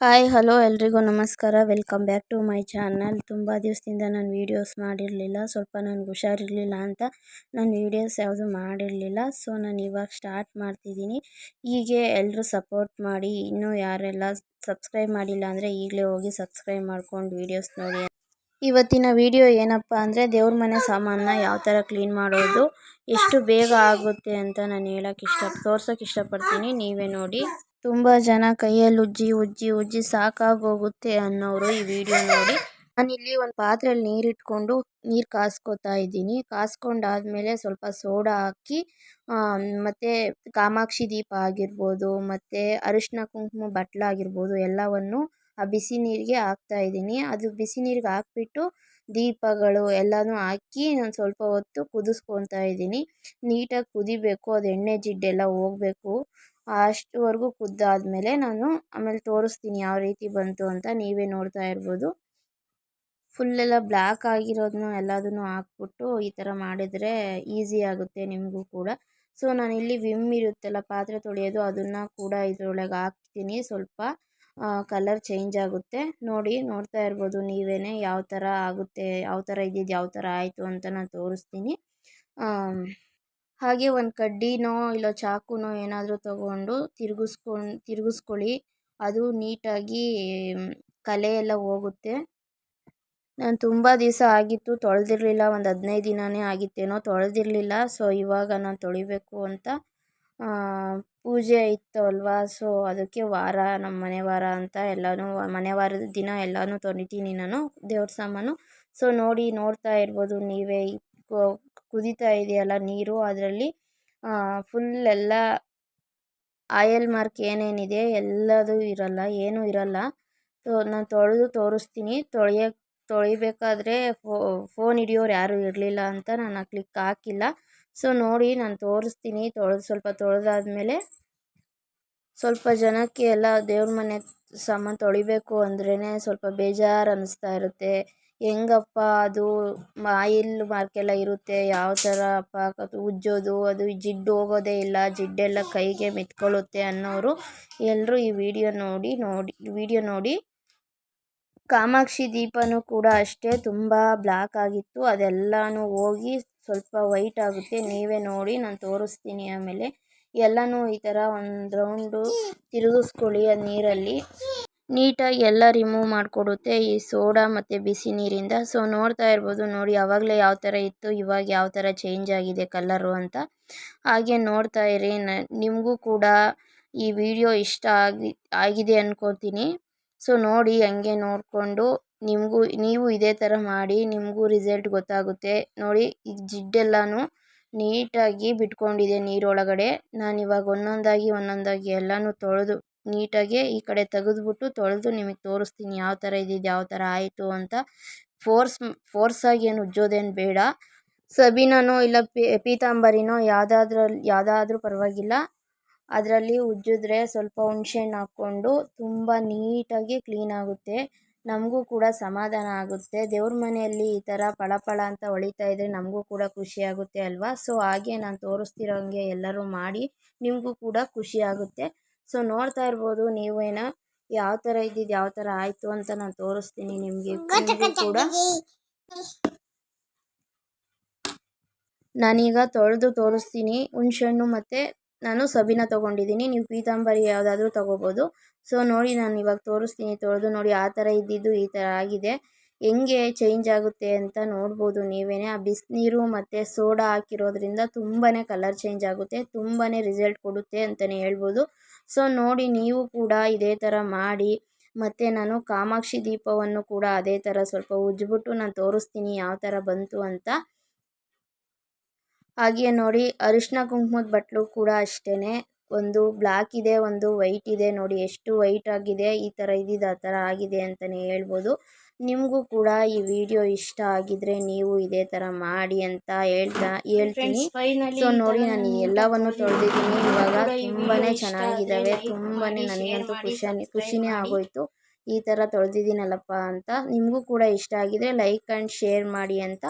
Hi, hello ಎಲ್ರಿಗೂ ನಮಸ್ಕಾರ. Welcome back to my channel. ತುಂಬ ದಿವಸದಿಂದ ನಾನು ವೀಡಿಯೋಸ್ ಮಾಡಿರಲಿಲ್ಲ. ಸ್ವಲ್ಪ ನನಗೆ ಹುಷಾರಿರಲಿಲ್ಲ ಅಂತ ನಾನು ವೀಡಿಯೋಸ್ ಯಾವುದು ಮಾಡಿರಲಿಲ್ಲ. ಸೊ ನಾನು ಇವಾಗ ಸ್ಟಾರ್ಟ್ ಮಾಡ್ತಿದ್ದೀನಿ. ಹೀಗೆ ಎಲ್ಲರೂ ಸಪೋರ್ಟ್ ಮಾಡಿ, ಇನ್ನೂ ಯಾರೆಲ್ಲ ಸಬ್ಸ್ಕ್ರೈಬ್ ಮಾಡಿಲ್ಲ ಅಂದರೆ ಈಗಲೇ ಹೋಗಿ ಸಬ್ಸ್ಕ್ರೈಬ್ ಮಾಡ್ಕೊಂಡು ವೀಡಿಯೋಸ್ ನೋಡಿ ಇವತ್ತಿನ ವಿಡಿಯೋ ಏನಪ್ಪ ಅಂದರೆ ದೇವ್ರ ಮನೆ ಸಾಮಾನನ್ನ ಯಾವ ಥರ ಕ್ಲೀನ್ ಮಾಡೋದು, ಎಷ್ಟು ಬೇಗ ಆಗುತ್ತೆ ಅಂತ ನಾನು ಹೇಳೋಕ್ಕೆ ಇಷ್ಟ ತೋರ್ಸೋಕ್ಕೆ ಇಷ್ಟಪಡ್ತೀನಿ. ನೀವೇ ನೋಡಿ. ತುಂಬ ಜನ ಕೈಯಲ್ಲಿ ಉಜ್ಜಿ ಉಜ್ಜಿ ಉಜ್ಜಿ ಸಾಕಾಗೋಗುತ್ತೆ ಅನ್ನೋರು ಈ ವಿಡಿಯೋ ನೋಡಿ. ನಾನಿಲ್ಲಿ ಒಂದು ಪಾತ್ರೆಯಲ್ಲಿ ನೀರಿಟ್ಕೊಂಡು ನೀರು ಕಾಸ್ಕೋತಾ ಇದ್ದೀನಿ. ಕಾಸ್ಕೊಂಡಾದ್ಮೇಲೆ ಸ್ವಲ್ಪ ಸೋಡಾ ಹಾಕಿ ಮತ್ತು ಕಾಮಾಕ್ಷಿ ದೀಪ ಆಗಿರ್ಬೋದು, ಮತ್ತು ಅರಿಶಿನ ಕುಂಕುಮ ಬಟ್ಲಾಗಿರ್ಬೋದು ಎಲ್ಲವನ್ನು ಆ ಬಿಸಿ ನೀರಿಗೆ ಹಾಕ್ತಾ ಇದ್ದೀನಿ. ಅದು ಬಿಸಿ ನೀರಿಗೆ ಹಾಕ್ಬಿಟ್ಟು ದೀಪಗಳು ಎಲ್ಲನೂ ಹಾಕಿ ನಾನು ಸ್ವಲ್ಪ ಹೊತ್ತು ಕುದಿಸ್ಕೊತಾ ಇದ್ದೀನಿ. ನೀಟಾಗಿ ಕುದಿಬೇಕು, ಅದು ಎಣ್ಣೆ ಜಿಡ್ಡೆಲ್ಲ ಹೋಗಬೇಕು. ಅಷ್ಟುವರೆಗೂ ಕುದ್ದಾದಮೇಲೆ ನಾನು ಆಮೇಲೆ ತೋರಿಸ್ತೀನಿ ಯಾವ ರೀತಿ ಬಂತು ಅಂತ ನೀವೇ ನೋಡ್ತಾ ಇರ್ಬೋದು. ಫುಲ್ಲೆಲ್ಲ ಬ್ಲ್ಯಾಕ್ ಆಗಿರೋದನ್ನ ಎಲ್ಲದನ್ನು ಹಾಕ್ಬಿಟ್ಟು ಈ ಥರ ಮಾಡಿದರೆ ಈಸಿ ಆಗುತ್ತೆ ನಿಮಗೂ ಕೂಡ. ಸೊ ನಾನಿಲ್ಲಿ ವಿಮ್ ಇರುತ್ತಲ್ಲ, ಪಾತ್ರೆ ತೊಳೆಯೋದು, ಅದನ್ನು ಕೂಡ ಇದರೊಳಗೆ ಹಾಕ್ತೀನಿ ಸ್ವಲ್ಪ. ಕಲರ್ ಚೇಂಜ್ ಆಗುತ್ತೆ. ನೋಡಿ, ನೋಡ್ತಾ ಇರ್ಬೋದು ನೀವೇ ಯಾವ ಥರ ಆಗುತ್ತೆ, ಯಾವ ಥರ ಇದ್ದಿದ್ದು ಯಾವ ಥರ ಆಯಿತು ಅಂತ ನಾನು ತೋರಿಸ್ತೀನಿ. ಹಾಗೆ ಒಂದು ಕಡ್ಡಿನೋ ಇಲ್ಲ ಚಾಕುನೋ ಏನಾದರೂ ತಗೊಂಡು ತಿರುಗಿಸ್ಕೊಂಡು ತಿರುಗಿಸ್ಕೊಳ್ಳಿ. ಅದು ನೀಟಾಗಿ ಕಲೆ ಎಲ್ಲ ಹೋಗುತ್ತೆ. ನಾನು ತುಂಬ ದಿವಸ ಆಗಿತ್ತು, ತೊಳೆದಿರಲಿಲ್ಲ, ಒಂದು ಹದಿನೈದು ದಿನವೇ ಆಗಿತ್ತೇನೋ, ತೊಳೆದಿರಲಿಲ್ಲ. ಸೊ, ಇವಾಗ ನಾನು ತೊಳಿಬೇಕು ಅಂತ ಪೂಜೆ ಇತ್ತು ಅಲ್ವಾ? ಸೊ ಅದಕ್ಕೆ ವಾರ, ನಮ್ಮ ಮನೆ ವಾರ ಅಂತ ಎಲ್ಲನೂ, ಮನೆ ವಾರದ ದಿನ ಎಲ್ಲನೂ ತೊಳಿತೀನಿ ನಾನು, ದೇವ್ರ ಸಾಮಾನು. ಸೊ ನೋಡಿ, ನೋಡ್ತಾ ಇರ್ಬೋದು, ನೀವೇ ಕುದೀತಾ ಇದೆಯಲ್ಲ ನೀರು, ಅದರಲ್ಲಿ ಫುಲ್ ಎಲ್ಲ ಆಯಲ್ ಮಾರ್ಕ್ ಏನೇನಿದೆ ಎಲ್ಲದೂ ಇರಲ್ಲ, ಏನೂ ಇರಲ್ಲ. ಸೊ ನಾನು ತೊಳೆದು ತೋರಿಸ್ತೀನಿ. ತೊಳೆಯ, ತೊಳಿಬೇಕಾದ್ರೆ ಫೋನ್ ಹಿಡಿಯೋರು ಯಾರೂ ಇರಲಿಲ್ಲ ಅಂತ ನಾನು ಆ ಕ್ಲಿಕ್ ಹಾಕಿಲ್ಲ. ಸೊ ನೋಡಿ ನಾನು ತೋರಿಸ್ತೀನಿ. ತೊಳೆದು ಸ್ವಲ್ಪ ತೊಳೆದಾದ್ಮೇಲೆ ಸ್ವಲ್ಪ ಜನಕ್ಕೆ ಎಲ್ಲ ದೇವ್ರ ಮನೆ ಸಾಮಾನು ತೊಳಿಬೇಕು ಅಂದ್ರೇ ಸ್ವಲ್ಪ ಬೇಜಾರು ಅನ್ನಿಸ್ತಾ ಇರುತ್ತೆ. ಹೆಂಗಪ್ಪ ಅದು ಆಯಿಲ್ ಮಾರ್ಕೆಲ್ಲ ಇರುತ್ತೆ. ಯಾವ ಥರ ಅಪ್ಪ ಉಜ್ಜೋದು, ಅದು ಜಿಡ್ಡು ಹೋಗೋದೇ ಇಲ್ಲ. ಜಿಡ್ಡೆಲ್ಲ ಕೈಗೆ ಮೆತ್ಕೊಳ್ಳುತ್ತೆ ಅನ್ನೋರು ಎಲ್ಲರೂ ಈ ವಿಡಿಯೋ ನೋಡಿ ನೋಡಿ, ವಿಡಿಯೋ ನೋಡಿ ಕಾಮಾಕ್ಷಿ ದೀಪನೂ ಕೂಡ ಅಷ್ಟೇ, ತುಂಬ ಬ್ಲ್ಯಾಕ್ ಆಗಿತ್ತು. ಅದೆಲ್ಲನೂ ಹೋಗಿ ಸ್ವಲ್ಪ ವೈಟ್ ಆಗುತ್ತೆ, ನೀವೇ ನೋಡಿ, ನಾನು ತೋರಿಸ್ತೀನಿ ಆಮೇಲೆ. ಎಲ್ಲನೂ ಈ ಥರ ಒಂದು ರೌಂಡು ತಿರುಗಿಸ್ಕೊಳ್ಳಿ ಅದು ನೀರಲ್ಲಿ. ನೀಟಾಗಿ ಎಲ್ಲ ರಿಮೂವ್ ಮಾಡಿಕೊಡುತ್ತೆ ಈ ಸೋಡಾ ಮತ್ತು ಬಿಸಿ ನೀರಿಂದ. ಸೊ, ನೋಡ್ತಾ ಇರ್ಬೋದು ನೋಡಿ ಆವಾಗಲೇ ಯಾವ ಥರ ಇತ್ತು, ಇವಾಗ ಯಾವ ಥರ ಚೇಂಜ್ ಆಗಿದೆ ಕಲ್ಲರು ಅಂತ. ಹಾಗೆ ನೋಡ್ತಾ ಇರಿ ನಿಮಗೂ ಕೂಡ ಈ ವಿಡಿಯೋ ಇಷ್ಟ ಆಗಿ ಆಗಿದೆ ಅಂದ್ಕೊತೀನಿ ಸೊ ನೋಡಿ ಹಂಗೆ ನೋಡಿಕೊಂಡು ನಿಮಗೂ, ನೀವು ಇದೇ ಥರ ಮಾಡಿ ನಿಮಗೂ ರಿಸಲ್ಟ್ ಗೊತ್ತಾಗುತ್ತೆ. ನೋಡಿ ಈ ಜಿಡ್ಡೆಲ್ಲನೂ ನೀಟಾಗಿ ಬಿಟ್ಕೊಂಡಿದೆ ನೀರೊಳಗಡೆ. ನಾನು ಇವಾಗ ಒಂದೊಂದಾಗಿ ಒಂದೊಂದಾಗಿ ಎಲ್ಲನೂ ತೊಳೆದು ನೀಟಾಗಿ ಈ ಕಡೆ ತೆಗೆದ್ಬಿಟ್ಟು ತೊಳೆದು ನಿಮಗೆ ತೋರಿಸ್ತೀನಿ ಯಾವ ಥರ ಇದ್ದಿದ್ದು ಯಾವ ಥರ ಆಯಿತು ಅಂತ. ಫೋರ್ಸ್ ಫೋರ್ಸಾಗಿ ಏನು ಉಜ್ಜೋದೇನು ಬೇಡ. ಸಬೀನನೋ ಇಲ್ಲ ಪೀತಾಂಬರಿನೋ ಯಾವುದಾದ್ರಲ್ಲಿ ಯಾವುದಾದ್ರೂ ಪರವಾಗಿಲ್ಲ. ಅದರಲ್ಲಿ ಉಜ್ಜಿದ್ರೆ ಸ್ವಲ್ಪ ಹುಣ್ಸೆಹಣ್ಣು ಹಾಕ್ಕೊಂಡು ತುಂಬ ನೀಟಾಗಿ ಕ್ಲೀನ್ ಆಗುತ್ತೆ. ನಮಗೂ ಕೂಡ ಸಮಾಧಾನ ಆಗುತ್ತೆ. ದೇವ್ರ ಮನೆಯಲ್ಲಿ ಈ ಥರ ಫಳ ಫಳ ಅಂತ ಹೊಳಿತಾ ಇದ್ರೆ ನಮಗೂ ಕೂಡ ಖುಷಿ ಆಗುತ್ತೆ ಅಲ್ವಾ? ಸೊ ಹಾಗೆ ನಾನು ತೋರಿಸ್ತಿರೋ ಹಾಗೆ ಎಲ್ಲರೂ ಮಾಡಿ ನಿಮಗೂ ಕೂಡ ಖುಷಿ ಆಗುತ್ತೆ. ಸೊ ನೋಡ್ತಾ ಇರ್ಬೋದು ನೀವೇನ ಯಾವ ಥರ ಇದ್ದಿದ್ದು ಯಾವ ಥರ ಆಯಿತು ಅಂತ ನಾನು ತೋರಿಸ್ತೀನಿ ನಿಮಗೆ. ಕೂಡ ನಾನೀಗ ತೊಳೆದು ತೋರಿಸ್ತೀನಿ ಹುಣ್ಸೆಹಣ್ಣು ಮತ್ತು ನಾನು ಸಬೀನ ತೊಗೊಂಡಿದ್ದೀನಿ. ನೀವು ಪೀತಾಂಬರಿ ಯಾವುದಾದ್ರೂ ತೊಗೋಬೋದು. ಸೊ ನೋಡಿ ನಾನು ಇವಾಗ ತೋರಿಸ್ತೀನಿ. ತೊಳೆದು ನೋಡಿ ಆ ಥರ ಇದ್ದಿದ್ದು ಈ ಥರ ಆಗಿದೆ. ಹೆಂಗೆ ಚೇಂಜ್ ಆಗುತ್ತೆ ಅಂತ ನೋಡ್ಬೋದು ನೀವೇ ಆ ಬಿಸಿನೀರು ಮತ್ತು ಸೋಡಾ ಹಾಕಿರೋದ್ರಿಂದ ತುಂಬಾ ಕಲರ್ ಚೇಂಜ್ ಆಗುತ್ತೆ. ತುಂಬಾ ರಿಸಲ್ಟ್ ಕೊಡುತ್ತೆ ಅಂತಲೇ ಹೇಳ್ಬೋದು. ಸೊ ನೋಡಿ ನೀವು ಕೂಡ ಇದೇ ಥರ ಮಾಡಿ. ಮತ್ತು ನಾನು ಕಾಮಾಕ್ಷಿ ದೀಪವನ್ನು ಕೂಡ ಅದೇ ಥರ ಸ್ವಲ್ಪ ಉಜ್ಜಿಬಿಟ್ಟು ನಾನು ತೋರಿಸ್ತೀನಿ ಯಾವ ಥರ ಬಂತು ಅಂತ. ಹಾಗೆ ನೋಡಿ ಅರಿಶಿನ ಕುಂಕುಮದ ಬಟ್ಲು ಕೂಡ ಅಷ್ಟೇ ಒಂದು ಬ್ಲಾಕ್ ಇದೆ ಒಂದು ವೈಟ್ ಇದೆ. ನೋಡಿ ಎಷ್ಟು ವೈಟ್ ಆಗಿದೆ ಈ ಥರ ಇದ್ದಿದ್ದು ಆ ಥರ ಆಗಿದೆ ಅಂತಲೇ ಹೇಳ್ಬೋದು. ನಿಮಗೂ ಕೂಡ ಈ ವಿಡಿಯೋ ಇಷ್ಟ ಆಗಿದ್ರೆ ನೀವು ಇದೇ ಥರ ಮಾಡಿ ಅಂತ ಹೇಳ್ತಾ ಹೇಳ್ತೀನಿ. ಸೊ ನೋಡಿ ನಾನು ಎಲ್ಲವನ್ನು ತೊಳೆದಿದ್ದೀನಿ. ಇವಾಗ ತುಂಬಾ ಚೆನ್ನಾಗಿದ್ದಾವೆ ತುಂಬಾ ನನಗಂತೂ ಖುಷಿ ಖುಷಿನೇ ಆಗೋಯಿತು. ಈ ಥರ ತೊಳೆದಿದ್ದೀನಲ್ಲಪ್ಪ ಅಂತ. ನಿಮಗೂ ಕೂಡ ಇಷ್ಟ ಆಗಿದ್ರೆ ಲೈಕ್ ಆ್ಯಂಡ್ ಶೇರ್ ಮಾಡಿ ಅಂತ